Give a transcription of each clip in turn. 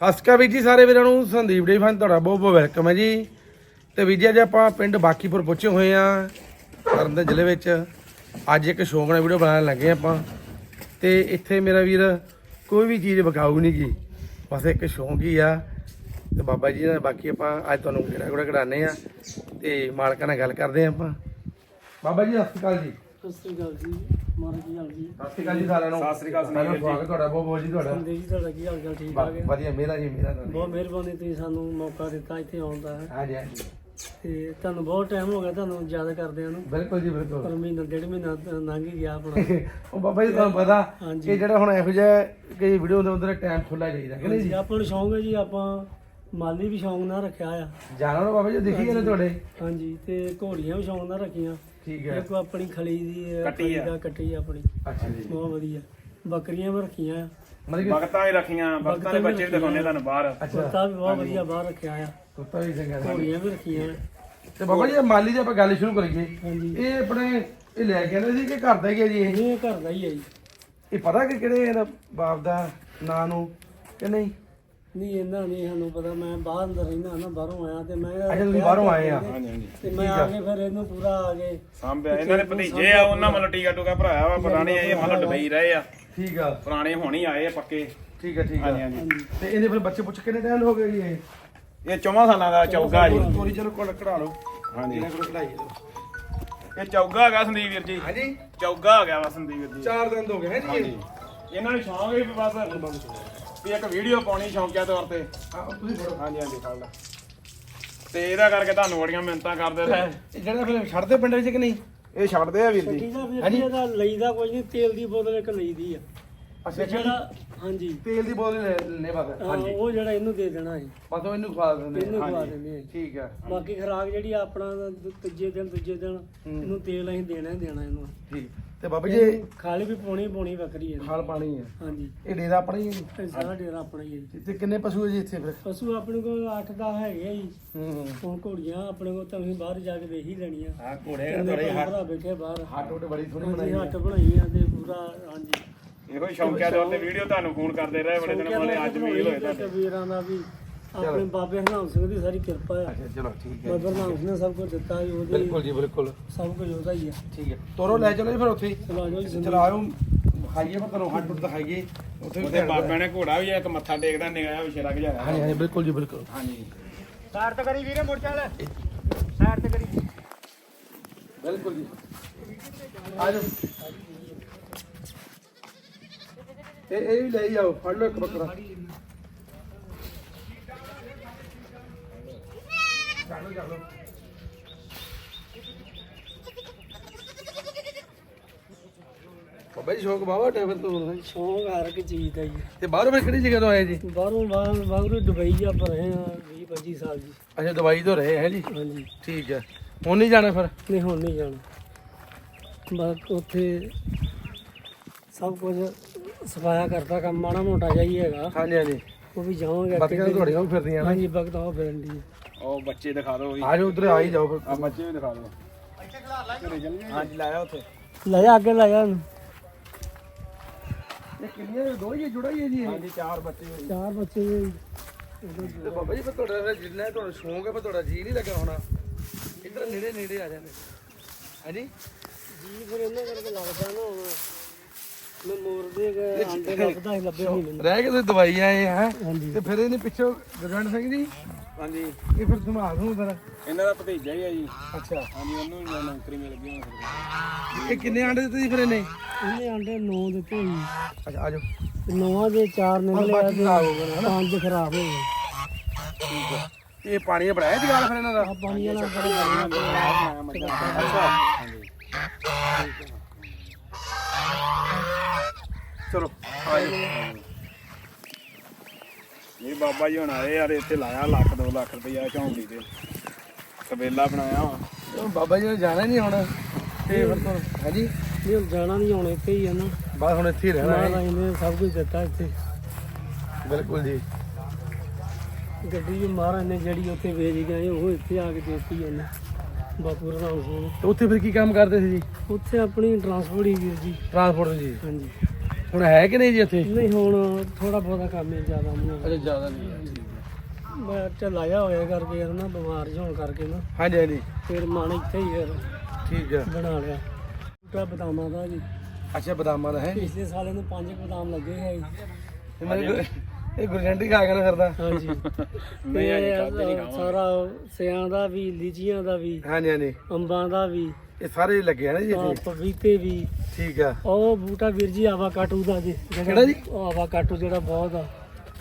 ਸਤਿ ਸ਼੍ਰੀ ਅਕਾਲ ਵੀਰ ਜੀ, ਸਾਰੇ ਵੀਰਾਂ ਨੂੰ। ਸੰਦੀਪ ਡੇ ਫਨ ਤੁਹਾਡਾ ਬਹੁਤ ਬਹੁਤ ਵੈਲਕਮ ਹੈ ਜੀ। ਤੇ ਵੀਰ ਜੀ, ਅੱਜ ਆਪਾਂ ਪਿੰਡ ਬਾਕੀਪੁਰ ਪਹੁੰਚੇ ਹੋਏ ਆ ਤਰਨ ਦੇ ਜ਼ਿਲ੍ਹੇ ਵਿੱਚ। ਅੱਜ ਇੱਕ ਸ਼ੌਂਕ ਨਾਲ ਵੀਡੀਓ ਬਣਾਉਣ ਲੱਗੇ ਆਪਾਂ। ਤੇ ਇੱਥੇ ਮੇਰਾ ਵੀਰ, ਕੋਈ ਵੀ ਚੀਜ਼ ਵਿਕਾਊ ਨਹੀਂ ਗੀ ਬਸ ਇੱਕ ਸ਼ੌਂਕ ਹੀ ਆ। ਤੇ ਬਾਬਾ ਜੀ ਨਾਲ ਬਾਕੀ ਆਪਾਂ ਅੱਜ ਤੁਹਾਨੂੰ ਕਿਹੜਾ ਕਿਹੜਾ ਕਢਾਣੇ ਆ ਤੇ ਮਾਲਕਾਂ ਨਾਲ ਗੱਲ ਕਰਦੇ ਆ ਆਪਾਂ। ਬਾਬਾ ਜੀ, ਸਤਿ ਸ਼੍ਰੀ ਅਕਾਲ ਜੀ। ਸਤਿ ਸ੍ਰੀ ਅਕਾਲ ਜੀ। ਮਾਰਾ ਕੀ ਹਾਲ ਜੀ। ਸਤਿ ਸ਼੍ਰੀ ਅਕਾਲ ਜੀ ਸਾਰਿਆਂ ਨੂੰ। ਸਤਿ ਸ਼੍ਰੀ ਅਕਾਲ ਪਹਿਲਾਂ ਸੁਨੀਲ ਜੀ। ਸਵਾਗਤ ਤੁਹਾਡਾ ਬਹੁਤ ਬਹੁਤ ਜੀ ਤੁਹਾਡਾ। ਸੰਦੇ ਜੀ ਤੁਹਾਡਾ ਕੀ ਹਾਲ ਚਾਲ ਠੀਕ ਠਾਕ ਹੈ? ਵਧੀਆ ਮੇਰਾ ਜੀ ਮੇਰਾ ਬਹੁਤ ਮਿਹਰਬਾਨੀ ਤੁਸੀਂ ਸਾਨੂੰ ਮੌਕਾ ਦਿੱਤਾ ਇੱਥੇ ਆਉਣ ਦਾ। ਹਾਂਜੀ ਹਾਂਜੀ। ਤੇ ਤੁਹਾਨੂੰ ਬਹੁਤ ਟਾਈਮ ਹੋ ਗਿਆ ਤੁਹਾਨੂੰ ਯਾਦ ਕਰਦਿਆਂ ਨੂੰ। ਬਿਲਕੁਲ ਜੀ ਬਿਲਕੁਲ। ਪਰ ਮਹੀਨਾ ਡੇਢ ਮਹੀਨਾ ਤਾਂ ਲੰਘ ਹੀ ਗਿਆ ਆਪਣਾ। ਉਹ ਬਾਬਾ ਜੀ ਤੁਹਾਨੂੰ ਪਤਾ ਹਾਂਜੀ। ਕਿ ਜਿਹੜਾ ਹੁਣ ਇਹੋ ਜਿਹਾ ਕਿ ਵੀਡੀਓ ਦੇ ਅੰਦਰ ਟਾਈਮ ਖੁੱਲਾ ਚਾਹੀਦਾ ਕਿ ਨਹੀਂ ਜੀ? ਜੀ ਆਪਾਂ ਨੂੰ ਸ਼ੌਂਕ ਹੈ ਜੀ ਆਪਾਂ ਮਾਲੀ ਵੀ ਸ਼ੌਂਕ ਨਾਲ ਰੱਖਿਆ ਆ। ਜਾਣਾ ਨਾ ਬਾਬਾ ਜੀ ਦਿਖੀ ਜਾਂਦੇ ਤੁਹਾਡੇ? ਹਾਂਜੀ ਤੇ ਘੋੜੀਆਂ ਵੀ ਸ਼ੌਂਕ ਨਾਲ ਰੱਖੀਆਂ। ਠੀਕ ਹੈ। ਇੱਕ ਆਪਣੀ ਖਲੀ ਦੀ ਹੈ, ਕੱਟੀ ਖਲੀ ਆ। ਦਾ ਕੱਟੀ ਆ ਆਪਣੀ। ਅੱਛਾ ਜੀ। ਬਹੁਤ ਵਧੀਆ। ਬੱਕਰੀਆਂ ਵੀ ਰੱਖੀਆਂ। ਆ ਮਤਲਬ ਕਿ ਬਗਤਾਂ ਵੀ ਰੱਖੀਆਂ ਬਗਤਾਂ ਦੇ ਬੱਚੇ ਵੀ ਦਿਖਾਉਂਦੇ ਤੁਹਾਨੂੰ ਬਾਹਰ। ਅੱਛਾ। ਕੁੱਤਾ ਵੀ ਬਹੁਤ ਵਧੀਆ ਬਾਹਰ ਰੱਖਿਆ ਆ ਕੁੱਤਾ ਵੀ ਚੰਗਾ। ਹੈ। ਘੋੜੀਆਂ ਵੀ ਰੱਖੀਆਂ। ਆ ਤੇ ਬਾਬਾ ਜੀ ਇਹ ਮਾਲੀ ਦੀ ਆਪਾਂ ਗੱਲ ਸ਼ੁਰੂ ਕਰੀਏ। ਹਾਂਜੀ। ਇਹ ਆਪਣੇ ਇਹ ਲੈ ਕੇ ਆਉਂਦੇ ਸੀ ਕਿ ਘਰ ਦਾ ਹੀ ਹੈ ਜੀ ਇਹ? ਇਹ ਘਰ ਦਾ ਹੀ ਹੈ ਜੀ। ਇਹ ਪਤਾ ਕਿ ਕਿਹੜੇ ਇਹਦਾ ਬਾਪ ਦਾ ਨਾਂ ਨੂੰ ਕਿ ਨਹੀਂ? ਨਹੀਂ ਇਹਨਾਂ ਨਹੀਂ ਸਾਨੂੰ ਪਤਾ। ਮੈਂ ਬਾਹਰ ਅੰਦਰ ਰਹਿਣਾ ਨਾ ਬਾਹਰੋਂ ਆਇਆ ਤੇ ਮੈਂ ਅੱਛਾ ਤੁਸੀਂ ਬਾਹਰੋਂ ਆਏ ਆ? ਹਾਂਜੀ ਹਾਂਜੀ। ਤੇ ਮੈਂ ਆ। ਕੇ ਫਿਰ ਇਹਨੂੰ ਪੂਰਾ ਆ ਕੇ ਸਾਂਭਿਆ। ਇਹਨਾਂ ਦੇ ਭਤੀਜੇ ਆ ਉਹਨਾਂ ਮਤਲਬ ਟੀਕਾ ਟੂਕਾ ਭਰਾਇਆ ਵਾ ਪੁਰਾਣੇ ਇਹ ਮਤਲਬ ਡਬਈ ਰਹੇ ਆ। ਠੀਕ ਆ। ਪੁਰਾਣੇ ਹੋਣੀ ਆਏ ਆ ਪੱਕੇ। ਠੀਕ ਆ ਠੀਕ ਆ। ਹਾਂਜੀ ਤੇ ਇਹਦੇ ਫਿਰ ਬੱਚੇ ਪੁੱਛ ਕਿੰਨੇ ਟਾਈਮ ਹੋ ਗਏ ਜੀ ਇਹ? ਇਹ ਚੌਵਾਂ ਸਾਲਾਂ ਦਾ ਚੌਗਾ ਜੀ। ਤੋਰੀ ਚਲੋ ਕੋਲ ਕਢਾ ਲਓ। ਹਾਂਜੀ। ਇਹਨਾਂ ਕੋਲ ਕਢਾਈਏ ਦਿਓ। ਇਹ ਚੌਗਾ ਹੈਗਾ ਸੰਦੀਪ ਵੀਰ ਜੀ। ਹਾਂਜੀ। ਚੌਗਾ ਹੈਗਾ ਵਾ ਸੰਦੀਪ ਵੀਰ ਜੀ। ਚਾਰ ਦਿਨ ਹੋ ਗਏ ਹੈ ਜੀ? ਇਹਨਾਂ ਨੂੰ ਸ਼ੌਂਕ ਵੀ ਬਸ ਵੀ ਇੱਕ ਵੀਡੀਓ ਪਾਉਣੀ ਸ਼ੌਂਕਿਆ ਤੌਰ ਤੇ। ਆ ਤੁਸੀਂ ਫੜੋ ਹਾਂਜੀ ਹਾਂਜੀ ਫੜ ਲੈ ਤੇ ਇਹਦਾ ਕਰਕੇ ਤੁਹਾਨੂੰ ਬੜੀਆਂ ਮਿਹਨਤਾਂ ਕਰਦੇ ਰਹੇ। ਇਹ ਜਿਹੜਾ ਫਿਰ ਛੱਡਦੇ ਪਿੰਡ ਵਿੱਚ ਕਿ ਨਹੀਂ? ਇਹ ਛੱਡਦੇ ਆ ਵੀਰ ਜੀ। ਦਾ ਹਾਂਜੀ। ਇਹਦਾ ਲਈਦਾ ਕੁਝ ਨਹੀਂ ਤੇਲ ਦੀ ਬੋਤਲ ਇੱਕ ਲਈਦੀ ਆ। ਅੱਛਾ ਜਿਹੜਾ ਹਾਂਜੀ। ਤੇਲ ਦੀ ਬੋਤਲ ਲੈ ਲੈਣੇ ਬਸ ਹਾਂ, ਉਹ ਜਿਹੜਾ ਇਹਨੂੰ ਦੇ ਦੇਣਾ ਹੈ ਬਸ ਉਹ ਇਹਨੂੰ ਖਵਾ ਦਿੰਦੇ ਇਹਨੂੰ। ਖਵਾ ਹਾਂਜੀ। ਦਿੰਦੇ ਆ ਠੀਕ ਆ। ਬਾਕੀ ਖਰਾਕ ਜਿਹੜੀ ਆ ਆਪਣਾ ਦੂ- ਤੀਜੇ ਦਿਨ ਦੂਜੇ ਦਿਨ ਇਹਨੂੰ ਤੇਲ ਅਸੀਂ ਦੇਣਾ ਹੀ ਦੇਣਾ ਇਹਨੂੰ। ਠੀਕ। ਤੇ ਬਾਬਾ ਜੀ ਇਹ ਖਾਲੀ ਵੀ ਪਾਉਣੀ ਪਾਉਣੀ ਵੱਖਰੀ ਹੈ ਖਾਲ ਪਾਣੀ ਹੈ ਹਾਂਜੀ। ਇਹ ਡੇਰਾ ਆਪਣਾ ਹੀ ਹੈ ਜੀ? ਇਹ ਸਾਰਾ ਡੇਰਾ ਆਪਣਾ ਹੀ ਹੈ ਜੀ। ਤੇ ਕਿੰਨੇ ਪਸ਼ੂ ਹੈ ਜੀ ਇੱਥੇ ਫਿਰ? ਪਸ਼ੂ ਆਪਣੇ ਕੋਲ 8 ਦਾ ਹੈਗੇ ਆ ਜੀ। ਹੂੰ ਹੁਣ ਘੋੜੀਆਂ ਆਪਣੇ ਕੋਲ ਤਾਂ ਅਸੀਂ ਬਾਹਰ ਜਾ ਕੇ ਵੇਖ ਹੀ ਲੈਣੀਆਂ। ਆ ਘੋੜੇ ਕਿੰਨੇ ਭਰਾ ਬੈਠੇ ਬਾਹਰ। ਹੱਟ ਉੱਟ ਬੜੀ ਸੋਹਣੀ ਹਾਂਜੀ ਬਣਾਈ ਹੱਟ ਬਣਾਈ ਆ ਤੇ ਪੂਰਾ ਹਾਂਜੀ। ਇਹੋ ਹੀ ਸ਼ੌਂਕਿਆ ਤੌਰ ਤੇ ਵੀਡੀਓ ਤੁਹਾਨੂੰ ਫੋਨ ਕਰਦੇ ਰਹੇ ਬੜੇ ਦਿਨ ਵਾਲੇ ਅੱਜ ਮੇਲ ਹੋਏ ਤੁਹਾਡੇ। ਵੀਰਾਂ ਦਾ ਵੀ ਆਪਣੇ ਬਾਬੇ ਹਰਨਾਮ ਸਿੰਘ ਦੀ ਸਾਰੀ ਕਿਰਪਾ ਆ। ਅੱਛਾ ਚਲੋ ਠੀਕ ਹੈ ਬਾਬਾ ਹਰਨਾਮ ਸਿੰਘ ਨੇ ਸਭ ਕੁਝ ਦਿੱਤਾ ਜੀ ਉਹਦੀ ਬਿਲਕੁਲ ਜੀ ਬਿਲਕੁਲ। ਸਭ ਕੁਝ ਉਹਦਾ ਹੀ ਆ। ਠੀਕ ਹੈ। ਤੋਰੋ ਲੈ ਚਲੋ ਜੀ ਫਿਰ ਉੱਥੇ। ਚਲੋ ਜਾਓ ਜੀ ਚਲੋ ਆਇਓ ਖਾਈਏ ਪਰ ਤੁਹਾਨੂੰ ਹੱਟ ਦਿਖਾਈਏ। ਉੱਥੇ ਵੀ ਬਾਬਿਆਂ ਨੇ ਘੋੜਾ ਵੀ ਇੱਕ ਮੱਥਾ ਟੇਕਦਾ ਨਿਗਾਹ ਵਿਸ਼ੇ ਲੱਗ ਜਾਇਆ ਹਾਂਜੀ ਹਾਂਜੀ ਬਿਲਕੁਲ ਜੀ ਬਿਲਕੁਲ। ਹਾਂਜੀ। ਸਾਰ ਤੇ ਕਰੀ ਵੀਰੇ ਮੋਰਚਾ ਲੈ ਸਾਰ ਤੇ ਕਰੀ। ਬਿਲਕੁਲ ਜੀ। ਆ ਜਾਓ ਇਹ ਇਹ ਵੀ ਲੈ ਜਾਓ ਫੜ ਲਓ ਇੱਕ ਬੱਕਰਾ। ਚਲੋ ਚਲੋ ਬਾਬਾ ਜੀ ਸ਼ੌਕ ਬਾਬਾ ਟੇਬਲ ਤੋਂ। ਹੋਣਾ ਜੀ। ਸ਼ੌਂਕ ਹਰ ਇੱਕ ਚੀਜ਼ ਦਾ ਜੀ ਤੇ ਬਾਹਰੋਂ ਫਿਰ ਕਿਹੜੀ ਜਗ੍ਹਾ ਤੋਂ ਆਏ ਜੀ? ਬਾਹਰੋਂ ਬਾਹਰ ਦੁਬਈ ਆ ਪਰ ਰਹੇ ਆ 20 25 ਸਾਲ ਜੀ। ਅੱਛਾ ਦਵਾਈ ਤੋਂ ਰਹੇ ਹੈ ਜੀ? ਹਾਂਜੀ। ਠੀਕ ਹੈ। ਹੁਣ ਨਹੀਂ ਜਾਣਾ ਫਿਰ? ਨਹੀਂ ਹੁਣ ਨਹੀਂ ਜਾਣਾ। ਬਸ ਉੱਥੇ ਸਭ ਕੁਝ ਸਫਾਇਆ ਕਰਦਾ ਕੰਮ ਮਾੜਾ ਮੋਟਾ ਜਾਈ ਹੈਗਾ। ਹਾਂਜੀ ਹਾਂਜੀ। ਉਹ ਵੀ ਜਾਵਾਂਗੇ ਬਾਕੀਆਂ ਤੁਹਾਡੀਆਂ ਵੀ ਫਿਰਦੀਆਂ ਨੇ। ਹਾਂਜੀ ਵਕਤ ਆਉ ਫਿਰਨ ਦੀ ਉਹ ਬੱਚੇ ਦਿਖਾ ਦਿਓ ਆ ਜਾਓ ਉਧਰ ਆ ਹੀ ਜਾਓ ਫਿਰ। ਆ ਬੱਚੇ ਵੀ ਦਿਖਾ ਦਿਓ। ਹਾਂਜੀ ਲਾਇਆ ਉੱਥੇ। ਲੈ ਜਾ ਅੱਗੇ ਲੈ ਜਾ ਇਹਨੂੰ। ਇਹ ਕਿੰਨੀਆਂ ਦੋ ਹੀ ਜੁੜਾ ਹੀ ਹੈ ਜੀ? ਹਾਂਜੀ ਚਾਰ ਬੱਚੇ ਚਾਰ ਬੱਚੇ ਜੀ। ਤੇ ਬਾਬਾ ਜੀ ਫਿਰ ਤੁਹਾਡਾ ਜਿੰਨਾ ਤੁਹਾਡਾ ਸ਼ੌਂਕ ਹੈ ਪਰ ਤੁਹਾਡਾ ਜੀ ਨਹੀਂ ਲੱਗਾ ਹੋਣਾ। ਇੱਧਰ ਨੇੜੇ ਨੇੜੇ ਆ ਜਾਂਦੇ। ਹਾਂਜੀ? ਜੀ ਫਿਰ ਇਹਨਾਂ ਕਰਕੇ ਲੱਗਦਾ ਨਾ ਹੁਣ। ਮੈਂ ਮੋਰ ਦੇ ਗਏ ਆਂਡੇ ਲੱਭਦਾ ਸੀ ਲੱਭੇ ਨਹੀਂ ਮੈਨੂੰ। ਰਹਿ ਕੇ ਤੁਸੀਂ ਦਵਾਈ ਆਏ ਹੈ? ਹਾਂਜੀ। ਤੇ ਫਿਰ ਇਹਨੇ ਪਿੱਛੋਂ ਗੁਰਵੰਤ ਸਿੰਘ ਜੀ? ਹਾਂਜੀ। ਇਹ ਫਿਰ ਸੰਭਾਲ ਨੂੰ ਉਧਰ। ਇਹਨਾਂ ਦਾ ਭਤੀਜਾ ਹੀ ਆ ਜੀ। ਅੱਛਾ। ਹਾਂਜੀ ਉਹਨੂੰ ਵੀ ਨੌਕਰੀ ਮਿਲ ਗਈ ਹੁਣ ਇਹ ਕਿੰਨੇ ਆਂਡੇ ਦਿੱਤੇ ਜੀ ਫਿਰ ਇਹਨੇ? ਇਹਨੇ ਆਂਡੇ 9 ਦਿੱਤੇ ਸੀ। ਅੱਛਾ ਆ ਜਾਓ। ਨੌਵਾਂ ਦੇ ਚਾਰ ਨਿਕਲੇ ਆ ਤੇ ਖਰਾਬ ਹੋ ਗਏ ਨਾ ਪੰਜ ਖਰਾਬ ਹੋ ਗਏ। ਠੀਕ ਹੈ ਇਹ ਪਾਣੀ ਦਾ ਬਣਾਇਆ ਜਗਾਲ ਫਿਰ ਇਹਨਾਂ ਦਾ? ਪਾਣੀ ਵਾਲਾ ਬੜਾ ਅੱਛਾ। ਚਲੋ ਬਾਬਾ ਜੀ ਹੁਣ ਆਏ ਯਾਰ ਇੱਥੇ ਲਾਇਆ ਲੱਖ 2 ਲੱਖ ਰੁਪਇਆ ਝੌਂਪੜੀ ਤੇ। ਕਬੇਲਾ ਬਣਾਇਆ ਵਾ। ਉਹ ਬਾਬਾ ਜੀ ਨੇ ਜਾਣਾ ਨਹੀਂ ਹੁਣ। ਤੇ ਫਿਰ ਤੋਂ ਹਾਂਜੀ? ਨਹੀਂ ਹੁਣ ਜਾਣਾ ਨਹੀਂ ਹੁਣ ਇੱਥੇ ਹੀ ਆ ਨਾ। ਬਸ ਹੁਣ ਇੱਥੇ ਹੀ ਰਹਿਣਾ ਹੈ। ਮਹਾਰਾਜ ਨੇ ਸਭ ਕੁਝ ਦਿੱਤਾ ਇੱਥੇ। ਬਿਲਕੁਲ ਜੀ। ਗੱਡੀ ਵੀ ਮਹਾਰਾਜ ਨੇ ਜਿਹੜੀ ਉੱਥੇ ਵੇਚ ਗਏ ਉਹ ਇੱਥੇ ਆ ਕੇ ਦੇਤੀ ਉਹਨੇ ਬਾਪੂ ਰਾਮ ਸਿੰਘ ਨੇ ਤੇ ਉੱਥੇ ਫਿਰ ਕੀ ਕੰਮ ਕਰਦੇ ਸੀ ਜੀ? ਉੱਥੇ ਆਪਣੀ ਟਰਾਂਸਪੋਰਟ ਹੀ ਵੀਰ ਜੀ। ਟਰਾਂਸਪੋਰਟ ਜੀ। ਹਾਂਜੀ। ਹੁਣ ਹੈ ਕਿ ਨਹੀਂ ਜੀ ਇੱਥੇ? ਨਹੀਂ ਹੁਣ ਥੋੜਾ ਬਹੁਤਾ ਕੰਮ ਹੈ ਜ਼ਿਆਦਾ ਨਹੀਂ ਅਜੇ ਜ਼ਿਆਦਾ ਨਹੀਂ ਮੈਂ ਢਲਾਇਆ ਹੋਇਆ ਕਰਕੇ ਯਾਰ ਨਾ ਬਿਮਾਰ ਜਿਹਾ ਹੋਣ ਕਰਕੇ ਨਾ। ਹਾਂਜੀ ਹਾਂਜੀ। ਫਿਰ ਮਨ ਇੱਥੇ ਹੀ ਫਿਰ ਠੀਕ ਆ ਬਣਾ ਲਿਆ। ਬੂਟਾ ਬਦਾਮਾਂ ਦਾ ਜੀ। ਅੱਛਾ ਬਦਾਮਾਂ ਦਾ ਹੈ ਪਿਛਲੇ ਸਾਲ ਇਹਨੂੰ ਪੰਜ ਬਦਾਮ ਲੱਗੇ ਹੈ ਜੀ। ਇਹ ਮੇਰੇ ਇਹ ਗੁਰਜੰਟੀ ਖਾ ਕੇ ਨਾ ਫਿਰਦਾ। ਹਾਂਜੀ। ਨਹੀਂ, ਹਜੇ ਖਾਧੇ ਨਹੀਂ ਸਾਰਾ ਸਿਆਂ ਦਾ ਵੀ ਲੀਚੀਆਂ ਦਾ ਵੀ ਹਾਂਜੀ ਹਾਂਜੀ। ਅੰਬਾਂ ਦਾ ਵੀ ਇਹ ਸਾਰੇ ਲੱਗੇ ਆ ਨਾ ਜੀ ਆਹ ਇੱਥੇ ਪਪੀਤੇ ਵੀ। ਠੀਕ ਆ। ਉਹ ਬੂਟਾ ਵੀਰ ਜੀ ਆਵਾ ਕਾਟੂ ਦਾ ਜੀ। ਕਿਹੜਾ ਜੀ? ਉਹ ਆਵਾ ਕਾਟੂ ਜਿਹੜਾ ਬਹੁਤ ਆ।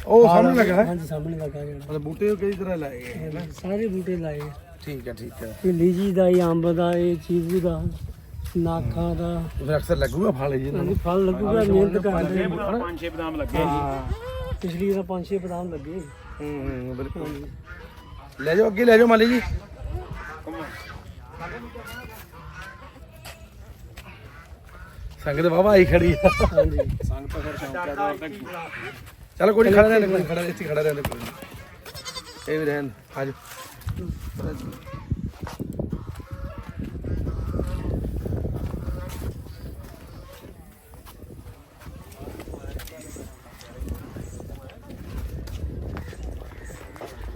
ਉਹ ਸਾਹਮਣੇ ਲੱਗਾ ਹੈ? ਹਾਂਜੀ ਸਾਹਮਣੇ ਲੱਗਾ ਜਿਹੜਾ। ਮਤਲਬ ਬੂਟੇ ਉਹ ਕਈ ਤਰ੍ਹਾਂ ਲਾਏ ਗਏ ਹੈ ਨਾ ਸਾਰੇ ਬੂਟੇ ਲਾਏ ਆ। ਠੀਕ ਆ ਠੀਕ ਆ। ਇਹ ਲੀਜੀ ਦਾ ਇਹ ਅੰਬ ਦਾ ਇਹ ਚੀਜ਼ੂ ਦਾ ਨਾਖਾਂ ਦਾ। ਫਿਰ ਅਕਸਰ ਲੱਗੂਗਾ ਫਲ ਜੀ ਇਹਨਾਂ ਹਾਂਜੀ ਫਲ ਲੱਗੂਗਾ ਮਿਹਨਤ ਕਰਦੇ ਆ। ਪੰਜ ਛੇ ਬਦਾਮ ਲੱਗੇ ਜੀ। ਪਿਛਲੀ ਵਾਰ ਪੰਜ ਛੇ ਬਦਾਮ ਲੱਗੇ ਹੂੰ ਹੂੰ ਬਿਲਕੁਲ। ਲੈ ਜਾਓ ਅੱਗੇ ਲੈ ਜਾਓ ਮਾਲੀ ਜੀ। ਸੰਗਤ ਬਾਬਾ ਆਈ ਖੜੀ ਆ। ਹਾਂਜੀ। ਤਾਂ ਫਿਰ ਚਲ ਕੋਈ ਖੜਾ ਰਹਿਣ ਕੋਈ ਖੜਾ ਇੱਥੇ ਖੜਾ ਰਹਿਣ ਕੋਈ। ਇਹ ਵੀ ਰਹਿਣ ਆਜੋ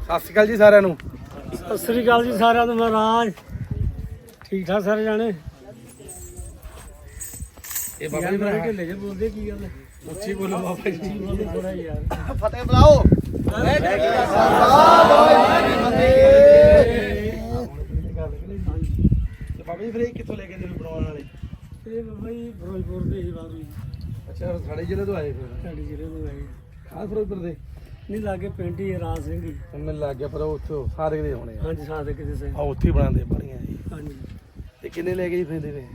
ਸਤਿ ਸ਼੍ਰੀ ਅਕਾਲ ਜੀ ਸਾਰਿਆਂ ਨੂੰ। ਸਤਿ ਸ੍ਰੀ ਅਕਾਲ ਜੀ ਸਾਰਿਆਂ ਨੂੰ ਮਹਾਰਾਜ। ਠੀਕ ਠਾਕ ਸਾਰੇ ਜਾਣੇ? ਇਹ ਯਾਰ ਮੇਰੇ ਢਿੱਲੇ ਜਿਹੇ ਬੋਲਦੇ ਕੀ ਗੱਲ ਹੈ? ਉੱਚੀ ਬੋਲੋ ਬਾਬਾ ਜੀ। ਥੋੜਾ ਯਾਰ। ਫਤਿਹ ਬੁਲਾਓ। ਬਾਬਾ ਜੀ ਫਿਰ ਇਹ ਕਿੱਥੋਂ ਲੈ ਕੇ ਵੀ ਬਣਾਉਣ ਵਾਲੇ? ਇਹ ਬਾਬਾ ਜੀ ਫਿਰੋਜ਼ਪੁਰ ਦੇ ਹੀ ਬਾਬੂ ਜੀ। ਅੱਛਾ ਸਾਡੇ ਜ਼ਿਲ੍ਹੇ ਤੋਂ ਆਏ ਫਿਰ। ਸਾਡੇ ਜ਼ਿਲ੍ਹੇ ਤੋਂ ਆਏ। ਖਾਸ ਫਿਰੋਜ਼ਪੁਰ ਦੇ? ਨਹੀਂ ਲਾਗੇ ਪਿੰਡ ਹੀ ਹੈ ਰਾਜ ਸਿੰਘ ਜੀ ਮੈਨੂੰ ਲੱਗ ਗਿਆ ਪਰ ਉਹ ਉੱਥੋਂ ਸਾਰੇ ਦੇ ਆ। ਹਾਂਜੀ ਸਾਦੇ ਕਿਸੇ ਸੇ ਆ ਉੱਥੇ ਹੀ ਬਣਾਉਂਦੇ ਬੜੀਆਂ ਜੀ ਹਾਂਜੀ। ਤੇ ਕਿੰਨੇ ਲੈ ਕੇ ਜੀ ਫੇਂਦੇ ਨੇ?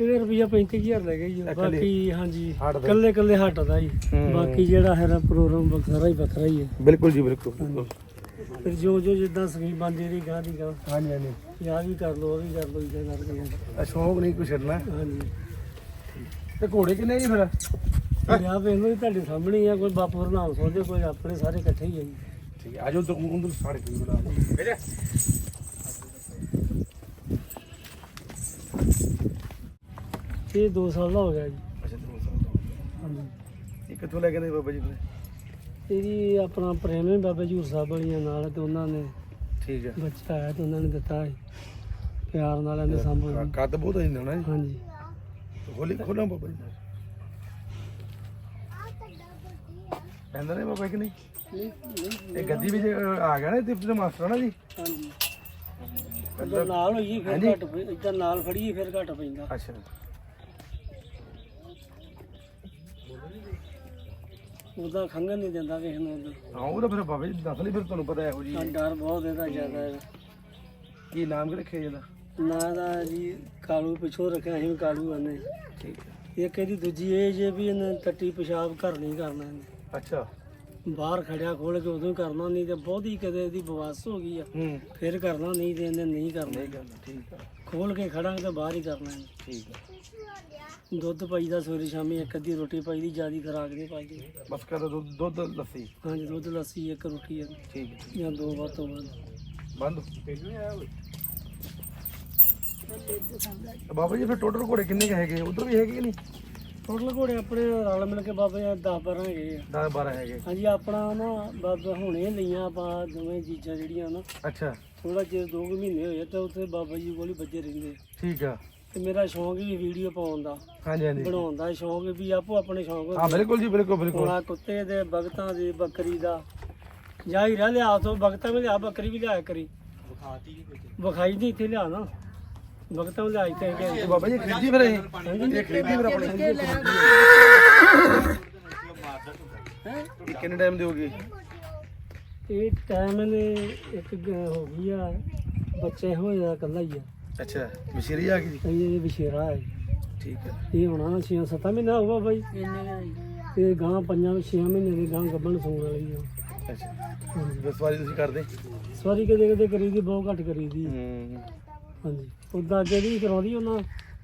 ਇਹਦੇ ਰੁਪਈਆ 35000 ਲੈ ਗਏ ਜੀ ਇਕੱਲੇ? ਬਾਕੀ ਹਾਂਜੀ ਹੱਟ ਦਾ? ਕੱਲੇ ਕੱਲੇ ਹੱਟ ਦਾ ਜੀ। ਹੂੰ। ਬਾਕੀ ਜਿਹੜਾ ਹੈ ਪ੍ਰੋਗਰਾਮ ਵੱਖਰਾ ਹੀ ਵੱਖਰਾ ਹੀ ਹੈ। ਬਿਲਕੁਲ ਜੀ ਬਿਲਕੁਲ। ਫਿਰ ਜੋ ਜੋ ਜਿੱਦਾਂ ਸਕੀਮ ਬਣਦੀ ਰਹੀ ਗਾਂ ਦੀ ਗਾਂ ਹਾਂਜੀ ਹਾਂਜੀ। ਯਾ ਵੀ ਕਰ ਲੋ ਉਹ ਵੀ ਕਰ ਲੋ ਇਦਾਂ ਕਰਕੇ। ਆ ਸ਼ੌਂਕ ਨਹੀਂ ਕੁਛ ਛੱਡਣਾ। ਹਾਂਜੀ। ਤੇ ਘੋੜੇ ਕਿੰਨੇ ਜੀ ਫਿਰ? ਵਿਆਹ ਵੇਖ ਲਓ ਜੀ ਤੁਹਾਡੇ ਸਾਹਮਣੇ ਹੀ ਆ ਕੋਈ ਬਾਪੂ ਨਾਮ ਸੋਚੇ ਕੋਈ ਆਪਣੇ ਸਾਰੇ ਇਕੱਠੇ ਹੀ ਆ ਜੀ। ਠੀਕ ਹੈ ਆਜੋ ਤੋਂ ਉਹਨੂੰ ਸਾੜੇ ਕੀ ਬੁਲਾ ਬੇਜਾ ਇਹ 2 ਸਾਲ ਦਾ ਹੋ ਗਿਆ ਜੀ। ਅੱਛਾ ਤੋਂ। ਹਾਂਜੀ। ਇਹ ਕਿੱਥੋਂ ਲੈ ਕੇ ਆਂਦੇ ਬਾਬਾ ਜੀ ਫਿਰ ਇਹਦੀ ਆਪਣਾ ਪ੍ਰੇਮ ਹੈ ਬਾਬਾ ਜੀ ਸਾਹਿਬ ਵਾਲੀਆਂ ਨਾਲ ਤੇ ਉਹਨਾਂ ਨੇ ਠੀਕ ਹੈ ਬੱਚਾ ਆਇਆ ਤੇ ਉਹਨਾਂ ਨੇ ਦਿੱਤਾ ਸੀ। ਪਿਆਰ ਨਾਲ ਇਹਨੇ ਸਾਂਭੋ ਕੱਦ ਬਹੁਤ ਹੈ ਨਾ ਜੀ ਹਾਂਜੀ। ਖੋਲੀ ਖੋਲਾਂ ਬਾਬਾ ਜੀ ਪੈਂਦਾ ਨੇ ਬਾਬਾ ਕਿ ਨਹੀਂ? ਇਹ ਗੱਦੀ ਵਿੱਚ ਆ ਗਿਆ ਨਾ ਤਿਪਸ ਦੇ ਮਾਸਟਰ ਨਾ ਜੀ? ਹਾਂਜੀ। ਇੱਧਰ ਨਾਲ ਹੋਈ ਫਿਰ। ਘੱਟ ਨਾਲ ਫਿਰ ਪੈਂਦਾ। ਅੱਛਾ। ਉਹਦਾ ਖੰਗਣ ਨਹੀਂ ਦਿੰਦਾ ਕਿਸੇ ਨੂੰ ਉਹਦਾ ਹਾਂ ਉਹ ਤਾਂ ਫਿਰ ਬਾਬਾ ਜੀ ਦੱਸ ਲਈ ਫਿਰ ਤੁਹਾਨੂੰ ਪਤਾ ਇਹੋ ਜੀ ਹਾਂ, ਡਰ ਬਹੁਤ ਇਹਦਾ ਜ਼ਿਆਦਾ ਹੈ। ਕੀ ਨਾਮ ਕਿ ਰੱਖਿਆ ਜਾਂਦਾ ਨਾ ਦਾ ਜੀ ਕਾਲੂ ਪਿਛੋ ਰੱਖਿਆ ਵੀ ਕਾਲੂ ਆਨੇ। ਠੀਕ ਹੈ। ਇੱਕ ਇਹਦੀ ਦੂਜੀ ਇਹ ਜੇ ਵੀ ਇਹਨੇ ਟੱਟੀ ਪਿਸ਼ਾਬ ਘਰ ਨਹੀਂ ਕਰਨਾ ਇਹਨੇ। ਅੱਛਾ। ਬਾਹਰ ਖੜਿਆ ਖੋਲ ਕੇ ਉਦੋਂ ਹੀ ਕਰਨਾ ਨਹੀਂ ਤੇ ਬਹੁਤੀ ਕਦੇ ਇਹਦੀ ਬਵਾਸ ਹੋ ਗਈ ਆ। ਹੂੰ। ਫਿਰ ਕਰਨਾ ਨਹੀਂ ਤੇ ਇਹਨੇ ਨਹੀਂ ਕਰਨਾ। ਠੀਕ ਆ। ਖੋਲ ਕੇ ਖੜਾਂਗੇ ਤਾਂ ਬਾਹਰ ਹੀ ਕਰਨਾ ਠੀਕ ਆ। ਦੁੱਧ ਪਾਈਦਾ ਸਵੇਰੇ ਸ਼ਾਮੀ ਇੱਕ ਅੱਧੀ ਰੋਟੀ ਪਾਈਦੀ ਜਿਆਦੀ ਖਰਾਕ ਨਹੀਂ ਪਾਈਦੀ ਬਸ ਕਰ ਦੁੱਧ ਦੁੱਧ ਲੱਸੀ। ਹਾਂਜੀ ਦੁੱਧ ਲੱਸੀ ਇੱਕ ਰੋਟੀ ਆ। ਠੀਕ ਹੈ ਜਾਂ ਦੋ ਵੱਧ ਤੋਂ ਵੱਧ। ਬੰਦ। ਬਾਬਾ ਜੀ ਫਿਰ ਟੋਟਲ ਘੋੜੇ ਕਿੰਨੇ ਕੁ ਹੈਗੇ? ਉਧਰ ਵੀ ਹੈਗੇ ਕਿ ਨਹੀਂ? ਟੋਟਲ ਘੋੜੇ ਆਪਣੇ ਰਲ ਮਿਲ ਕੇ ਬਾਬਾ ਜੀ 10 12 ਹੈਗੇ ਆ। 10 12 ਹੈਗੇ। ਹਾਂਜੀ ਆਪਣਾ ਨਾ ਬਾਬਾ ਹੁਣੇ ਲਈਆਂ ਆਪਾਂ ਦੋਵੇਂ ਚੀਜ਼ਾਂ ਜਿਹੜੀਆਂ ਨਾ। ਅੱਛਾ। ਥੋੜਾ ਦੋ ਕੁ ਮਹੀਨੇ ਹੋਏ ਤੇ ਉੱਥੇ ਬਾਬਾ ਜੀ ਕੋਲ ਹੀ ਬੱਜੇ ਰਹਿੰਦੇ। ਠੀਕ ਆ। ਤੇ ਮੇਰਾ ਸ਼ੌਂਕ ਵੀ ਵੀਡੀਓ ਪਾਉਣ ਦਾ। ਹਾਂਜੀ ਹਾਂਜੀ। ਬਣਾਉਣ ਦਾ ਸ਼ੌਂਕ ਵੀ ਆਪੋ ਆਪਣੇ ਸ਼ੌਂਕ ਹਾਂ ਬਿਲਕੁਲ ਜੀ ਬਿਲਕੁਲ ਬਿਲਕੁਲ। ਹੋਣਾ ਕੁੱਤੇ ਦੇ ਬਗਤਾਂ ਦੀ ਬੱਕਰੀ ਦਾ। ਜਾਈ ਰਹਿ ਲਿਆ ਤੋਂ ਬਗਤਾਂ ਵੀ ਲਿਆ ਬੱਕਰੀ ਵੀ ਲਿਆ ਕਰੀ ਵਿਖਾਈ ਨਹੀਂ ਇੱਥੇ ਲਿਆ ਨਾ। ਬਗਤਾਂ ਲਿਆ ਇੱਥੇ ਤੇ ਕਿ ਬਾਬਾ ਜੀ ਖਰੀਦੀ ਫਿਰ ਇਹ ਇਹ ਖਰੀਦੀ ਫਿਰ ਆਪਣੇ। ਇਹ ਕਿੰਨੇ ਟਾਈਮ ਦੀ ਹੋਗੀ ਇਹ ਟਾਈਮ ਨੇ ਇੱਕ ਗ- ਹੋ ਗਈ ਆ ਬੱਚੇ ਹੋਇਆ ਇਕੱਲਾ ਹੀ ਆ। ਅੱਛਾ ਮਸ਼ੀਰੀ ਆ ਗਈ ਜੀ? ਇਹ ਵਿਸ਼ੇਰਾ ਹੈ। ਠੀਕ ਹੈ। ਇਹ ਹੋਣਾ 6-7 ਮਹੀਨਾ ਹੋਊਗਾ ਬਾਈ ਇਹ ਗਾਂ ਪੰਜਾਂ 6 ਮਹੀਨੇ ਦੀ ਗਾਂ ਗੱਭਣ ਸੂਣ ਵਾਲੀ ਆ। ਅੱਛਾ। ਹਾਂਜੀ। ਬਸ ਵਾਰੀ ਤੁਸੀਂ ਕਰਦੇ? ਸਵਾਰੀ ਕਦੇ ਕਦੇ ਕਰੀਦੀ ਬਹੁਤ ਘੱਟ ਕਰੀਦੀ। ਹੂੰ। ਹਾਂਜੀ। ਉਦਾਂ ਅੱਗੇ ਵੀ ਕਰਾਉਂਦੀ ਉਹਨਾਂ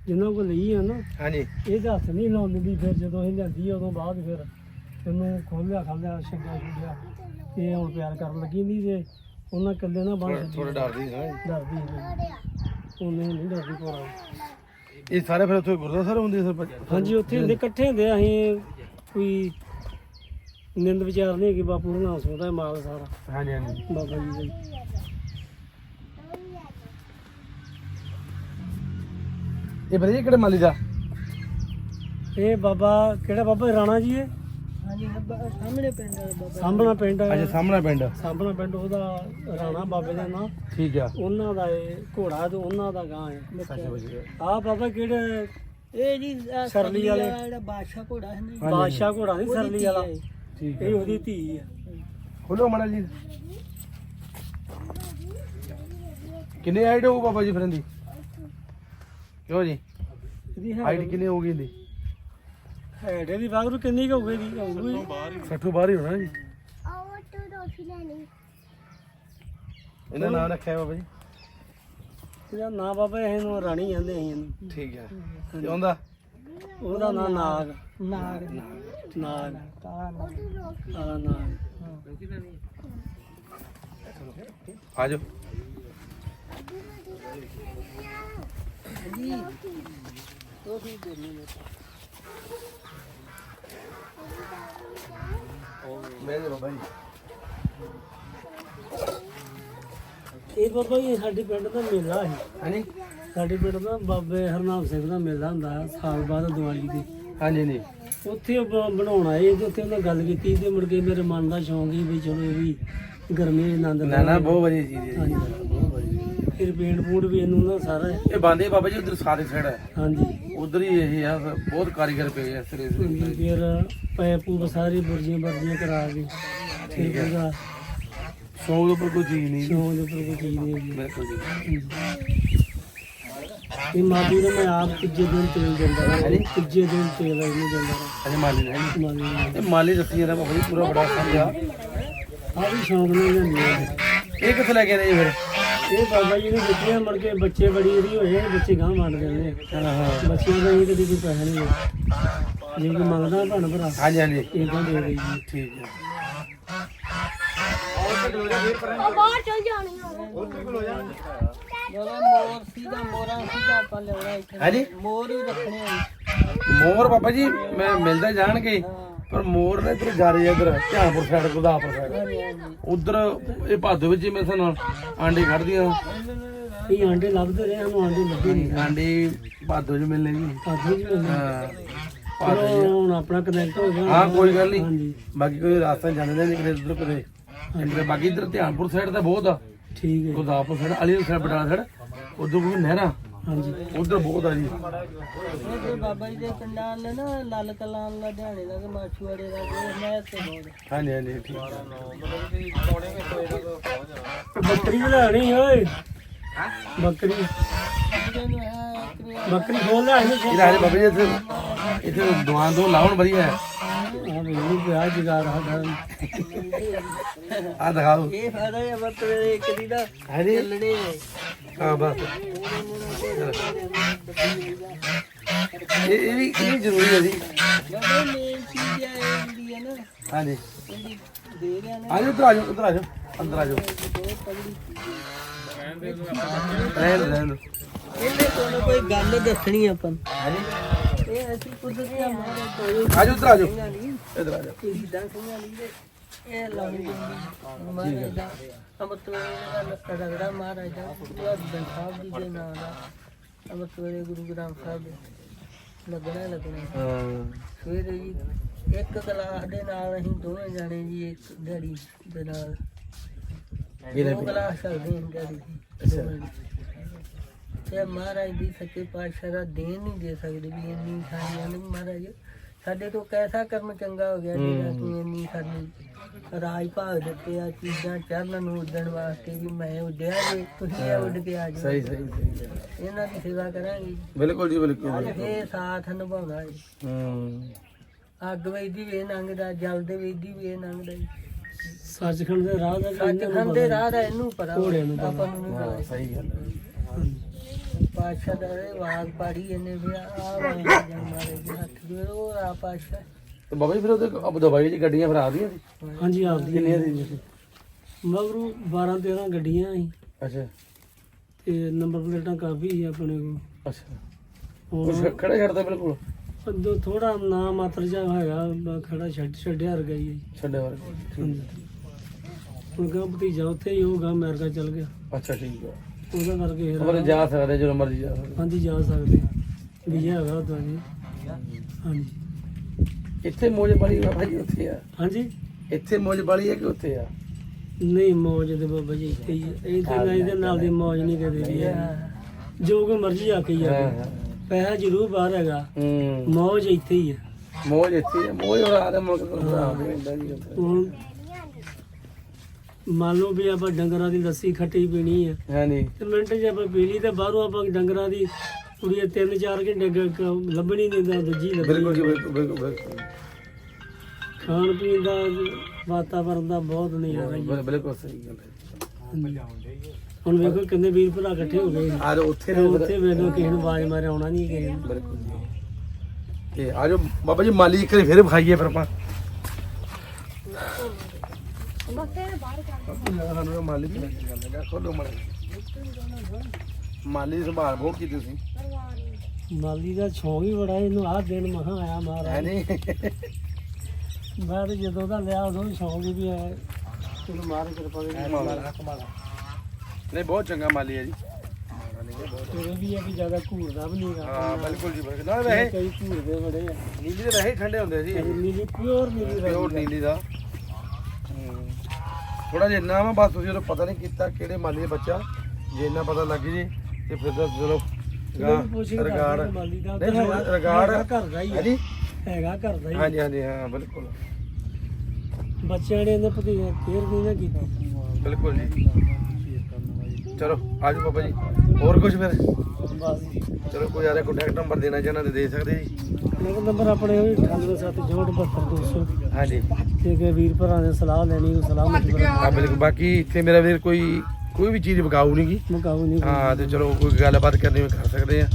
ਜਿੰਨਾਂ ਕੋਲ ਲਈ ਆ ਨਾ ਹਾਂਜੀ। ਇਹਦੇ ਹੱਥ ਨਹੀਂ ਲਾਉਣ ਦਿੰਦੀ ਫਿਰ ਜਦੋਂ ਇਹ ਲਿਆਂਦੀ ਉਦੋਂ ਬਾਅਦ ਫਿਰ ਇਹਨੂੰ ਖੋਲਿਆ ਖਾਲਿਆ ਛੱਡਿਆ ਛੱਡਿਆ ਇਹ ਹੁਣ ਪਿਆਰ ਕਰਨ ਲੱਗੀ ਨਹੀਂ ਤੇ ਉਹਨਾਂ ਇਕੱਲੇ ਨਾ ਬਣ ਥੋੜਾ ਡਰਦੀ ਹੈ ਨਾ ਡਰਦੀ ਨਹੀਂ ਉਹਨੇ ਨਹੀਂ ਡਰਦੀ ਕੋਰਾ ਇਹ ਸਾਰੇ ਫਿਰ ਉੱਥੇ ਗੁਰਦੁਆਰਾ ਸਾਹਿਬ ਹੁੰਦੇ ਸਰ ਹਾਂਜੀ ਉੱਥੇ ਹੁੰਦੇ ਇਕੱਠੇ ਹੁੰਦੇ ਆ ਅਸੀਂ ਕੋਈ ਨਿੰਦ ਵਿਚਾਰ ਨਹੀਂ ਕਿ ਬਾਪੂ ਨੂੰ ਸੋਦਾ ਮਾਲ ਸਾਰਾ। ਹਾਂਜੀ ਹਾਂਜੀ। ਬਾਬਾ ਜੀ ਦਾ। ਇਹ ਬਰੇ ਕਿਹੜੇ ਮਾਲੀ ਦਾ? ਇਹ ਬਾਬਾ ਕਿਹੜਾ ਬਾਬਾ? ਰਾਣਾ ਜੀ ਹੈ ਹਾਂਜੀ ਸਾਹਮਣੇ ਪਿੰਡ ਆ ਬਾਬਾ ਸਾਂਭਣਾ ਪਿੰਡ ਅੱਛਾ ਸਾਹਮਣਾ ਪਿੰਡ। ਸਾਂਭਣਾ ਪਿੰਡ ਉਹਦਾ ਰਾਣਾ ਬਾਬੇ ਦਾ ਨਾਂ ਠੀਕ ਆ। ਉਹਨਾਂ ਦਾ ਇਹ ਘੋੜਾ ਤੇ ਉਹਨਾਂ ਦਾ ਗਾਂ ਹੈ ਅੱਛਾ ਬਜੀ ਆ ਬਾਬਾ ਕਿਹੜੇ? ਇਹ ਜੀ ਸਰਲੀ ਵਾਲੇ। ਜਿਹੜਾ ਬਾਦਸ਼ਾਹ ਘੋੜਾ ਹੈ ਨਾ। ਬਾਦਸ਼ਾਹ ਘੋੜਾ ਨਹੀਂ ਸਰਲੀ ਵਾਲਾ। ਹੈ ਇਹ। ਠੀਕ ਇਹ ਆ ਉਹਦੀ ਧੀ ਆ ਖੋਲੋ ਮੜਾ ਜੀ। ਕਿੰਨੇ ਹੋਊ ਬਾਬਾ ਜੀ ਫਿਰ ਇਹਦੀ ਕਿਉਂ ਜੀ ਇਹਦੀ ਹਾਈਟ ਕਿੰਨੀ ਹੋਊਗੀ ਇਹਦੀ? ਹੈਡ ਦੀ ਬਾਗਰੂ ਕਿੰਨੀ ਕੁ ਹੋਊਗੀ ਦੀ ਹੋਊਗੀ। 60 ਬਾਹਰ ਹੀ ਹੋਣਾ। ਜੀ। ਇਹਦਾ ਨਾਮ ਰੱਖਿਆ ਬਾਬਾ ਜੀ। ਇਹਦਾ ਨਾਂ ਬਾਬਾ ਇਹਨੂੰ ਰਾਣੀ ਕਹਿੰਦੇ ਅਸੀਂ ਇਹਨੂੰ। ਠੀਕ ਹੈ। ਤੇ ਉਹਦਾ ਉਹਦਾ ਨਾਂ ਨਾਗ। ਨਾਗ। ਨਾਗ। ਕਾਲਾ ਨਾਗ ਆ ਨਾਗ। ਆ ਜਾਓ। ਬਾਬਾ ਜੀ ਇਹ ਬਾਬਾ ਜੀ ਸਾਡੇ ਪਿੰਡ ਦਾ ਮੇਲਾ ਹੈ ਹਾਂਜੀ। ਸਾਡੇ ਪਿੰਡ ਦਾ ਬਾਬੇ ਹਰਨਾਮ ਸਿੰਘ ਦਾ ਮੇਲਾ ਹੁੰਦਾ ਹੈ ਸਾਲ ਬਾਅਦ ਦੀਵਾਲੀ ਦੇ। ਹਾਂਜੀ ਜੀ ਉੱਥੇ ਉਹ ਬ- ਬਣਾਉਣਾ ਇਹ ਤੇ ਉੱਥੇ ਉਹਨਾਂ ਗੱਲ ਕੀਤੀ ਤੇ ਮੁੜ ਕੇ ਮੇਰੇ ਮਨ ਦਾ ਸ਼ੌਂਕ ਸੀ ਵੀ ਚਲੋ ਇਹ ਵੀ ਗਰਮੀ ਆਨੰਦ ਨਾ ਨਾ ਬਹੁਤ ਵਧੀਆ ਚੀਜ਼ ਹੈ ਜੀ। ਹਾਂਜੀ। ਫਿਰ ਪੇਂਟ ਪੂੰਟ ਵੀ ਇਹਨੂੰ ਨਾ ਸਾਰਾ ਇਹ ਬਾਂਦੇ ਬਾਬਾ ਜੀ ਉਧਰ ਸਾਰੇ ਸਾਈਡ ਹੈ। ਹਾਂਜੀ। ਉਧਰ ਹੀ ਇਹ ਆ ਬਹੁਤ ਕਾਰੀਗਰ ਪਏ ਆ ਸਿਰੇ ਸਿਰੇ ਫਿਰ ਪੈਪੂ ਸਾਰੀ ਬੁਰਜੀਆਂ ਬਰਜੀਆਂ ਕਰਾ ਕੇ ਠੀਕ ਹੈ। ਸ਼ੌਂਕ ਦੇ ਉੱਪਰ ਕੋਈ ਚੀਜ਼ ਨਹੀਂ। ਸ਼ੌਂਕ ਦੇ ਉੱਪਰ ਕੋਈ ਚੀਜ਼ ਨਹੀਂ ਹੈਗੀ। ਬਿਲਕੁਲ ਜੀ। ਇਹ ਮਾਦੀ ਨੂੰ ਮੈਂ ਆਪ ਤੀਜੇ ਦਿਨ ਤੇਲ ਦਿੰਦਾ ਰਿਹਾ। ਹਾਂਜੀ। ਤੀਜੇ ਦਿਨ ਤੇਲ ਇਹਨੂੰ ਦਿੰਦਾ ਰਿਹਾ। ਅਜੇ ਮਾਲੀ ਨਹੀਂ। ਮਾਦੀ ਨੂੰ ਇਹ ਮਾਲੀ ਦੱਸੀ ਜਾਂਦਾ ਬਾਬਾ ਜੀ ਪੂਰਾ ਬੜਾ ਸਮਝਾ ਆ ਵੀ ਸ਼ੌਂਕ ਨਹੀਂ ਲੈਂਦੇ ਆ। ਇਹ ਕਿੱਥੇ ਲੈ ਕੇ ਆਏ ਜੀ ਫਿਰ? ਇਹ ਬਾਬਾ ਜੀ ਨੇ ਦਿੱਤੇ ਮੁੜ ਕੇ ਬੱਚੇ ਬੜੀ ਇਹਦੀ ਹੋਏ ਬੱਚੇ ਗਾਂ ਮੰਡ ਜਾਂਦੇ ਹਾਂ ਹਾਂ ਬੱਚਿਆਂ ਦਾ ਇਹ ਕਦੀ ਕੋਈ ਪੈਸਾ ਨਹੀਂ ਹੈ ਜੇ ਕੋਈ ਮੰਗਦਾ ਭੈਣ ਭਰਾ ਹਾਂਜੀ ਹਾਂਜੀ। ਤਾਂ ਦੇ ਜੀ ਠੀਕ ਹੈ। ਮੋਰ ਸੀਦਾ ਮੋਰਾ ਸੀਦਾ ਆਪਾਂ ਲਿਆਉਣਾ ਇੱਥੇ ਹਾਂਜੀ? ਮੋਰ ਹੀ ਰੱਖਣੇ ਆ। ਮੋਰ ਬਾਬਾ ਜੀ ਮੈਂ ਮਿਲਦਾ ਜਾਣਗੇ। ਪਰ ਮੋਰ ਨੇ ਇੱਧਰ ਜਾ ਰਹੇ ਇੱਧਰ ਧਿਆਨਪੁਰ ਸਾਈਡ ਗੁਰਦਾਸਪੁਰ ਸਾਈਡ ਉਧਰ ਇਹ ਭਾਦੋ ਵਿੱਚ ਹੀ ਮੇਰੇ ਨਾਲ ਆਂਡੇ ਕੱਢਦੀਆਂ। ਇਹ ਆਂਡੇ ਲੱਭਦੇ ਰਹੇ ਸਾਨੂੰ ਆਂਡੇ ਲੱਭੇ ਨਹੀਂ। ਆਂਡੇ ਭਾਦੋ ਚ ਮਿਲਨੇ ਜੀ। ਭਾਦੋ ਚ ਹੁਣ ਆਪਣਾ ਕਨੈਕਟ ਹੋ ਗਿਆ। ਹਾਂ ਕੋਈ ਗੱਲ ਨਹੀਂ। ਬਾਕੀ ਕੋਈ ਰਾਸਤਾ ਜਾਂਦੇ ਨਹੀਂ ਕਿਤੇ ਉਧਰ ਕਿਤੇ। ਇੱਧਰ ਬਾਕੀ ਇੱਧਰ ਧਿਆਨਪੁਰ ਸਾਈਡ ਤਾਂ ਬਹੁਤ ਆ। ਠੀਕ ਹੈ ਗੁਰਦਾਸਪੁਰ ਸਾਈਡ ਅਲੀ ਸਾਈਡ ਬਟਾਲਾ ਸਾਈਡ ਉਧਰ ਕੋਈ ਨਹਿਰਾਂ ਹਾਂਜੀ। ਉਧਰ ਬਹੁਤ ਆ ਜੀ। ਤੇ ਬਾਬਾ ਜੀ ਦੇ ਪਿੰਡਾਂ ਨੇ ਨਾ ਲਾਲ ਕਲਾਂ ਲੁਧਿਆਣੇ ਦਾ ਤੇ ਮਾਛੂਵਾੜੇ ਦਾ ਤੇ ਮੈਂ ਤੇ ਬਹੁਤ। ਹਾਂਜੀ ਹਾਂਜੀ ਠੀਕ। ਬੱਕਰੀ ਲੈਣੀ ਓਏ। ਬੱਕਰੀ। ਜਿਹਦੇ ਨੂੰ ਹੈ ਬੱਕਰੀ ਖੋਲ ਲੈ ਇਹਨੂੰ ਇਹਦਾ ਬਾਬਾ ਜੀ ਇੱਥੇ ਇੱਥੇ ਦੁਕਾਨ ਦੋ ਲਾਉਣ ਵਧੀਆ ਹੈ। ਆ ਮੈਨੂੰ ਪਿਆ ਜਗਾਰ ਸਾਡਾ ਆ ਦਿਖਾਓ। ਇਹ ਫਾਇਦਾ ਹੈ ਦੇ ਇੱਕ ਦੀ ਦਾ ਹਾਂਜੀ ਚੱਲਣੇ ਹਾਂ ਬਸ। ਇਹ ਇਹ ਵੀ ਇਹ ਵੀ ਜ਼ਰੂਰੀ ਹੈ ਜੀ। ਜਦੋਂ ਮੇਨ ਚੀਜ਼ ਹੈ ਹੈ ਨਾ ਹਾਂਜੀ ਦੇ ਰਿਆ ਨਾ। ਆ ਜਾਓ ਇੱਧਰ ਆ ਜਾਓ ਇੱਧਰ ਆ ਜਾਓ ਅੰਦਰ ਆ ਜਾਓ। ਬਹੁਤ ਤਗੜੀ ਰਹਿਣ ਦਿਓ, ਰਹਿਣ ਦਿਓ। ਇਹਨੇ ਤੁਹਾਨੂੰ ਕੋਈ ਗੱਲ ਦੱਸਣੀ ਆਪਾਂ ਨੂੰ। ਹਾਂਜੀ ਇਹ ਅਸੀਂ ਕੁਦਰਤੀ ਮਾਰੇ ਕੋਈ ਆ ਜਾਓ ਇੱਧਰ ਆ ਜਾਓ ਨਹੀਂ ਇੱਧਰ ਆ ਜਾਓ ਇਹ ਦੰਖੀਆਂ ਨਹੀਂ ਦੇ ਇਹ ਲਾਉਣੀ ਪੈਂਦੀ ਮਹਾਰਾਜ ਦਾ ਅਮਰਤ ਵੇਲੇ ਦਾ ਲੱਕਾ ਰਗੜਾ ਮਹਾਰਾਜ ਦਾ ਗੁਰੂ ਅਰਜਨ ਸਾਹਿਬ ਜੀ ਦੇ ਨਾਮ ਦਾ ਅਮਰਤ ਵੇਲੇ ਗੁਰੂ ਗ੍ਰੰਥ ਸਾਹਿਬ ਦੇ ਲੱਗਣਾ ਲੱਗਣਾ ਹਾਂ। ਫਿਰ ਜੀ ਇੱਕ ਗਲਾਸ ਦੇ ਨਾਲ ਅਸੀਂ ਦੋਵੇਂ ਜਾਣੇ ਜੀ ਇੱਕ ਡੈਡੀ ਦੇ ਨਾਲ ਵੀਰੇ ਦੋ ਗਲਾਸ ਸਕਦੇ ਹਾਂ ਡੈਡੀ ਜੀ ਤੇ ਮਹਾਰਾਜ ਦੀ ਸੱਚੇ ਪਾਤਸ਼ਾਹ ਦਾ ਦੇਣ ਨਹੀਂ ਦੇ ਸਕਦੇ ਵੀ ਇੰਨੀ ਸਾਰੀਆਂ ਨੇ ਮਹਾਰਾਜ ਸਾਡੇ ਤੋਂ ਕੈਸਾ ਕਰਮ ਚੰਗਾ ਹੋ ਗਿਆ ਜਿਹੜਾ ਤੂੰ ਇੰਨੀ ਸਾਡੀ ਰਾਜ ਭਾਗ ਦਿੱਤੇ ਆ ਚੀਜ਼ਾਂ ਚਰਨ ਨੂੰ ਉੱਡਣ ਵਾਸਤੇ ਵੀ ਮੈਂ ਉੱਡਿਆ ਜੇ ਤੁਸੀਂ ਇਹ ਉੱਡ ਕੇ ਆ ਜਾਓ। ਸਹੀ ਸਹੀ ਸਹੀ ਇਹਨਾਂ ਦੀ ਸੇਵਾ ਕਰਾਂਗੇ। ਬਿਲਕੁਲ ਜੀ ਬਿਲਕੁਲ ਇਹ ਸਾਥ ਨਿਭਾਉਣਾ ਹੈ। ਹੂੰ। ਅੱਗ ਵੇਦੀ ਵੀ ਇਹ ਲੰਘਦਾ ਜਲ ਦੇ ਵੇਦੀ ਵੀ ਇਹ ਲੰਘਦਾ ਜੀ। ਸੱਚਖੰਡ ਦੇ ਰਾਹ ਦਾ ਸੱਚਖੰਡ ਦੇ ਰਾਹ ਦਾ ਇਹਨੂੰ ਪਤਾ। ਆਪਾਂ ਨੂੰ ਨਹੀਂ ਹਾਂ ਪਤਾ। ਸਹੀ ਗੱਲ ਹੈ। ਪਾਸ਼ਾ ਦਾ ਇਹ ਵਾਗ ਪਾੜੀ ਇਹਨੇ ਵੀ ਆ ਵਾਗ ਮਾਰੇ ਜੀ ਹੱਥ ਦੇ ਉਹ ਆ ਪਾਸ਼ਾ ਤੇ ਬਾਬਾ ਜੀ ਫਿਰ ਉਹਦੇ ਅਬ ਦਵਾਈ ਦੀ ਗੱਡੀਆਂ ਫਿਰ ਆ ਰਹੀਆਂ ਸੀ? ਹਾਂਜੀ ਆਪਦੀ ਕਿੰਨੀਆਂ ਸੀ ਜੀ? ਮਗਰੂ 12 13 ਗੱਡੀਆਂ ਸੀ ਅੱਛਾ। ਤੇ ਨੰਬਰ ਪਲੇਟਾਂ ਕਾਫੀ ਸੀ ਆਪਣੇ ਕੋਲ। ਅੱਛਾ। ਉਹ ਖੜਾ ਛੱਡਦਾ ਬਿਲਕੁਲ? ਅੱਧੋ ਥੋੜਾ ਨਾ ਮਾਤਰ ਜਾ ਹੈਗਾ ਬ- ਖੜਾ ਛੱਡ ਛੱਡਿਆ ਹਰ ਗਈ ਛੱਡੇ ਵਰ ਹਾਂਜੀ। ਹੁਣ ਗਾ ਭਤੀਜਾ ਉੱਥੇ ਹੀ ਹੋਗਾ ਅਮਰੀਕਾ ਚਲ ਗਿਆ। ਅੱਛਾ ਠੀਕ ਆ। ਉਹਦਾ ਕਰਕੇ ਫਿਰ ਉਹਨੇ ਜਾ ਸਕਦੇ ਜਦੋਂ ਮਰਜ਼ੀ ਜਾ ਸਕਦੇ। ਹਾਂਜੀ ਜਾ ਸਕਦੇ ਵੀਜ਼ਾ ਹੈਗਾ ਉਹਦਾ ਜੀ। ਹਾਂਜੀ। ਇੱਥੇ ਮੋਜ ਬੜੀ ਬਾਬਾ ਜੀ ਉੱਥੇ ਆ। ਹਾਂਜੀ। ਇੱਥੇ ਮੋਜ ਬੜੀ ਹੈ ਕਿ ਉੱਥੇ ਆ? ਨਹੀਂ ਮੌਜ ਦੇ ਬਾਬਾ ਜੀ ਇੱਥੇ ਹੀ ਹੈ। ਇਹ ਤੇ ਨਾ ਇਹਦੇ ਨਾਲ ਦੀ ਮੌਜ ਨਹੀਂ ਕਦੇ ਵੀ ਹੈ। ਜੋ ਕੋਈ ਮਰਜ਼ੀ ਆ ਕੇ ਹੀ ਹਾਂ ਆ। ਹਾਂ ਪੈਸਾ ਜ਼ਰੂਰ ਬਾਹਰ ਹੈਗਾ। ਹੂੰ। ਮੌਜ ਇੱਥੇ ਹੀ ਹੈ ਮੋਜ ਇੱਥੇ ਆ। ਮੋਜ ਹੋਰ ਆਦੇ ਮੁਲਕ ਤੋਂ ਬਣਾ ਦੇ ਹੁੰਦਾ ਜੀ ਉੱਥੇ। ਹੁਣ ਮੰਨ ਲਓ ਵੀ ਆਪਾਂ ਡੰਗਰਾਂ ਦੀ ਲੱਸੀ ਖੱਟੀ ਪੀਣੀ ਹੈ ਹਾਂਜੀ ਤੇ ਮਿੰਟ ਜੇ ਆਪਾਂ ਪੀ ਲਈ ਤੇ ਬਾਹਰੋਂ ਆਪਾਂ ਡੰਗਰਾਂ ਦੀ ਕੁੜੀ ਤਿੰਨ ਚਾਰ ਘੰਟੇ ਗ- ਲੱਭਣੀ ਨਹੀਂ ਤਾਂ ਦੂਜੀ ਲੱਭਣੀ ਬਿਲਕੁਲ ਜੀ ਬਿਲਕੁਲ ਬਿਲਕੁਲ ਬਿਲਕੁਲ। ਖਾਣ ਪੀਣ ਦਾ ਵਾਤਾਵਰਨ ਦਾ ਬਹੁਤ ਨਜ਼ਾਰਾ ਜੀ ਬਿਲ- ਬਿਲਕੁਲ ਸਹੀ ਗੱਲ ਹੈ ਹੁਣ ਵੇਖੋ ਕਿੰਨੇ ਵੀਰ ਭਰਾ ਇਕੱਠੇ ਹੋ ਗਏ ਆ ਜਾਓ ਉੱਥੇ ਤੇ ਨੇ ਉੱਥੇ ਵੇਖੋ ਕਿਸੇ ਨੂੰ ਆਵਾਜ਼ ਮਾਰੇ ਆਉਣਾ ਨਹੀਂ ਕਿਸੇ ਨੂੰ ਬਿਲਕੁਲ ਜੀ। ਤੇ ਆ ਜਾਓ ਬਾਬਾ ਜੀ ਮਾਲੀ ਇੱਕ ਵਾਰੀ ਫਿਰ ਵਿਖਾਈਏ ਫਿਰ ਆਪਾਂ। ਸਾਨੂੰ ਮਾਲੀ ਦੀ ਗੱਲ ਲੱਗਾ ਖੋਲੋ ਮਾਲੀ ਮਾਲੀ ਦੀ ਸੰਭਾਲ ਬਹੁਤ ਕੀਤੀ ਤੁਸੀਂ ਮਾਲੀ ਦਾ ਸ਼ੌਂਕ ਹੀ ਬੜਾ ਇਹਨੂੰ ਆਹ ਦਿਨ ਮਹਾ ਆਇਆ ਹੈ ਮਹਾਰਾਜ ਨਹੀਂ ਮੈਂ ਤੇ ਜਦੋਂ ਦਾ ਲਿਆ ਉਦੋਂ ਹੀ ਸ਼ੌਂਕ ਹੀ ਵੀ ਆਇਆ ਚਲੋ ਮਾਰੇ ਕਿਰਪਾ ਦੇ ਨਹੀਂ ਬਹੁਤ ਚੰਗਾ ਮਾਲੀ ਹੈ ਜੀ। ਤੇਰੇ ਵੀ ਹੈ ਕਿ ਜ਼ਿਆਦਾ ਘੂਰਦਾ ਵੀ ਨਹੀਂ ਹਾਂ ਬਿਲਕੁਲ ਜੀ ਬਿਲਕੁਲ। ਨਾ ਵੈਸੇ ਕਈ ਘੂਰਦੇ ਬੜੇ ਆ। ਨੀਲੀ ਦੇ ਰਹੇ ਠੰਡੇ ਹੁੰਦੇ ਸੀ। ਨੀਲੀ ਪਿਓਰ ਨੀਲੀ ਪਿਓਰ ਨੀਲੀ ਦਾ। ਥੋੜਾ ਜਿਹਾ ਇੰਨਾ ਵਾ ਬਸ ਤੁਸੀਂ ਉਹਦਾ ਪਤਾ ਨਹੀਂ ਕੀਤਾ ਕਿਹੜੇ ਮਾਲੀ ਦਾ ਬੱਚਾ ਜੇ ਇੰਨਾ ਪਤਾ ਲੱਗ ਜੇ ਤੇ ਫਿਰ ਤਾਂ ਚਲੋ ਗਾਂ ਰਗਾੜ ਮਾਲੀ ਦਾ ਨਹੀਂ, ਹੈਗਾ- ਰਗਾੜ- ਹੈਗਾ ਘਰ ਦਾ ਹੀ ਹੈ ਹਾਂਜੀ? ਹੈਗਾ ਘਰ ਦਾ ਹੀ ਹਾਂਜੀ ਹਾਂਜੀ ਹਾਂ ਬਿਲਕੁਲ। ਬੱਚਿਆਂ ਨੇ ਇਹਨੇ ਪਤੀ ਕੇਅਰ ਨਹੀਂ ਨਾ ਕੀਤੀ। ਬਿਲਕੁਲ ਜੀ। ਚਲੋ ਆਜੋ ਬਾਬਾ ਜੀ। ਹੋਰ ਕੁਝ ਫਿਰ? ਚਲੋ ਕੋਈ ਯਾਰੇ ਕੰਟੈਕਟ ਨੰਬਰ ਦੇਣਾ ਚਾਹਨਾ ਤੇ ਦੇ ਸਕਦੇ ਜੀ। ਮੇਰੇ ਨੰਬਰ ਆਪਣੇ ਉਹ 987642 ਹਾਂਜੀ। ਤੇ ਕਿ ਵੀਰ ਭਰਾ ਨੇ ਸਲਾਹ ਲੈਣੀ ਉਹ ਸਲਾਹ ਮਸ਼ਵਰਾ ਆ ਬਿਲਕੁਲ। ਬਾਕੀ ਇੱਥੇ ਮੇਰਾ ਵੀਰ ਕੋਈ ਕੋਈ ਵੀ ਚੀਜ਼ ਵਿਕਾਊ ਨਹੀਂ ਗੀ। ਮੁਕਾਉ ਨਹੀਂ ਹਾਂ ਤੇ ਚਲੋ ਕੋਈ ਗੱਲਬਾਤ ਕਰਨੀ ਵੀ ਕਰ ਸਕਦੇ ਆ।